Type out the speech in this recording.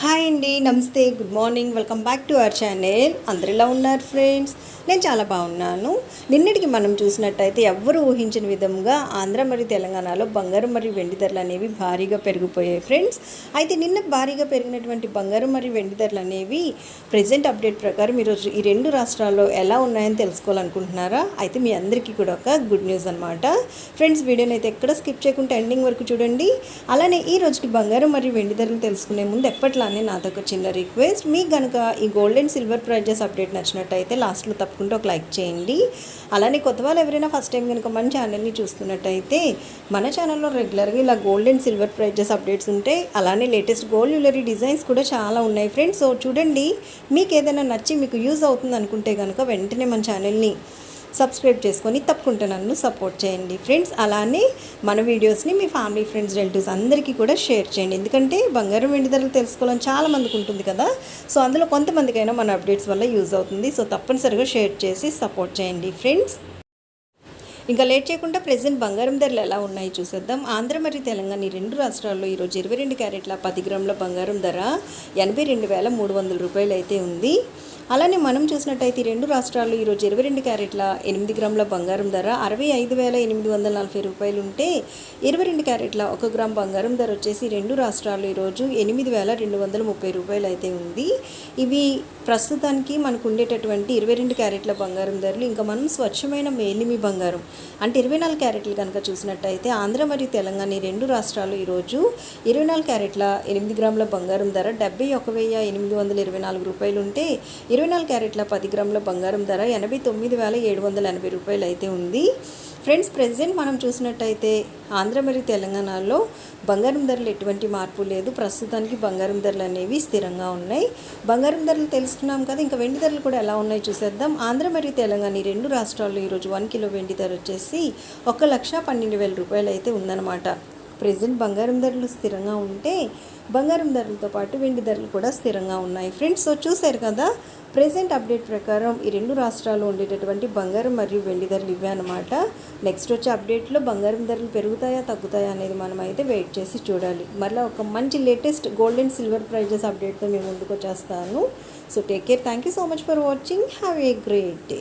Hi అండి నమస్తే good morning welcome back to our channel. అందరు ఎలా ఉన్నారు ఫ్రెండ్స్? నేను చాలా బాగున్నాను. నిన్నటికి మనం చూసినట్టయితే ఎవ్వరూ ఊహించిన విధంగా ఆంధ్ర మరియు తెలంగాణలో బంగారం మరియు వెండి ధరలు అనేవి భారీగా పెరిగిపోయాయి ఫ్రెండ్స్. అయితే నిన్న భారీగా పెరిగినటువంటి బంగారం మరియు వెండి ధరలు అనేవి ప్రజెంట్ అప్డేట్ ప్రకారం ఈరోజు ఈ రెండు రాష్ట్రాల్లో ఎలా ఉన్నాయని తెలుసుకోవాలనుకుంటున్నారా? అయితే మీ అందరికీ కూడా ఒక గుడ్ న్యూస్ అనమాట ఫ్రెండ్స్ వీడియోని అయితే ఎక్కడ స్కిప్ చేయకుండా ఎండింగ్ వరకు చూడండి. అలానే ఈ రోజుకి బంగారం మరియు వెండి ధరలు తెలుసుకునే ముందు అని నా దగ్గర చిన్న రిక్వెస్ట్. మీకు కనుక ఈ gold and silver prices update నచ్చినట్టయితే లాస్ట్లో తప్పకుండా ఒక లైక్ చేయండి. అలానే కొత్త వాళ్ళు ఎవరైనా ఫస్ట్ టైం కనుక మన ఛానల్ని చూస్తున్నట్టయితే మన ఛానల్లో రెగ్యులర్గా ఇలా gold and silver prices updates ఉంటాయి అలానే లేటెస్ట్ గోల్డ్ జ్యువెలరీ డిజైన్స్ కూడా చాలా ఉన్నాయి ఫ్రెండ్స్ సో చూడండి మీకు ఏదైనా నచ్చి మీకు యూజ్ అవుతుంది అనుకుంటే కనుక వెంటనే మన ఛానల్ని సబ్స్క్రైబ్ చేసుకొని తప్పకుండా నన్ను సపోర్ట్ చేయండి. ఫ్రెండ్స్ అలానే మన వీడియోస్ని మీ ఫ్యామిలీ ఫ్రెండ్స్ రిలేటివ్స్ అందరికీ కూడా షేర్ చేయండి. ఎందుకంటే బంగారం వెండి ధరలు తెలుసుకోవాలని చాలా మందికి ఉంటుంది కదా. సో అందులో కొంతమందికైనా మన అప్డేట్స్ వల్ల యూజ్ అవుతుంది. సో తప్పనిసరిగా షేర్ చేసి సపోర్ట్ చేయండి. ఫ్రెండ్స్ ఇంకా లేట్ చేయకుండా ప్రజెంట్ బంగారం ధరలు ఎలా ఉన్నాయి చూసేద్దాం. ఆంధ్ర మరియు తెలంగాణ ఈ రెండు రాష్ట్రాల్లో ఈరోజు ఇరవై రెండు క్యారెట్ల పది గ్రాముల బంగారం ధర ఎనభై రెండు వేల మూడు వందల రూపాయలు అయితే ఉంది. అలానే మనం చూసినట్టయితే ఈ రెండు రాష్ట్రాల్లో ఈరోజు ఇరవై రెండు క్యారెట్ల ఎనిమిది గ్రాముల బంగారం ధర అరవై ఐదు వేల ఎనిమిది వందల నలభై రూపాయలు ఉంటే ఇరవై రెండు క్యారెట్ల ఒక గ్రామ్ బంగారం ధర వచ్చేసి రెండు రాష్ట్రాల్లో ఈరోజు ఎనిమిది వేల రెండు వందల ముప్పై రూపాయలు అయితే ఉంది. ఇవి ప్రస్తుతానికి మనకు ఉండేటటువంటి ఇరవై రెండు క్యారెట్ల బంగారం ధరలు ఇంకా మనం స్వచ్ఛమైన మేలిమి బంగారం. అంటే ఇరవై నాలుగు క్యారెట్లు కనుక చూసినట్టయితే ఆంధ్ర మరియు తెలంగాణ ఈ రెండు రాష్ట్రాలు ఈరోజు ఇరవై నాలుగు క్యారెట్ల ఎనిమిది గ్రాముల బంగారం ధర డెబ్బై ఒక వెయ్యి ఎనిమిది వందల ఇరవై నాలుగు రూపాయలు ఉంటే ఇరవై నాలుగు క్యారెట్ల పది గ్రాముల బంగారం ధర ఎనభై తొమ్మిది వేల ఏడు వందల ఎనభై రూపాయలు అయితే ఉంది. ఫ్రెండ్స్ ప్రజెంట్ మనం చూసినట్టయితే ఆంధ్ర మరియు తెలంగాణలో బంగారం ధరలు ఎటువంటి మార్పు లేదు. ప్రస్తుతానికి బంగారం ధరలు అనేవి స్థిరంగా ఉన్నాయి. బంగారం ధరలు తెలుసుకున్నాం కదా ఇంకా వెండి ధరలు కూడా ఎలా ఉన్నాయి చూసేద్దాం. ఆంధ్ర మరియు తెలంగాణ ఈ రెండు రాష్ట్రాల్లో ఈరోజు వన్ కిలో వెండి ధర వచ్చేసి ఒక లక్ష పన్నెండు వేల రూపాయలు అయితే ఉందన్నమాట. ప్రజెంట్ బంగారం ధరలు స్థిరంగా ఉంటే బంగారం ధరలతో పాటు వెండి ధరలు కూడా స్థిరంగా ఉన్నాయి. ఫ్రెండ్స్ సో చూశారు కదా ప్రజెంట్ అప్డేట్ ప్రకారం ఈ రెండు రాష్ట్రాల్లో ఉండేటటువంటి బంగారం మరియు వెండి ధరలు ఇవే అనమాట నెక్స్ట్ వచ్చే అప్డేట్లో బంగారం ధరలు పెరుగుతాయా తగ్గుతాయా అనేది మనం అయితే వెయిట్ చేసి చూడాలి. మళ్ళీ ఒక మంచి latest gold and silver prices అప్డేట్తో మేము ముందుకు వచ్చేస్తాను. So take care. Thank you so much for watching. Have a great day.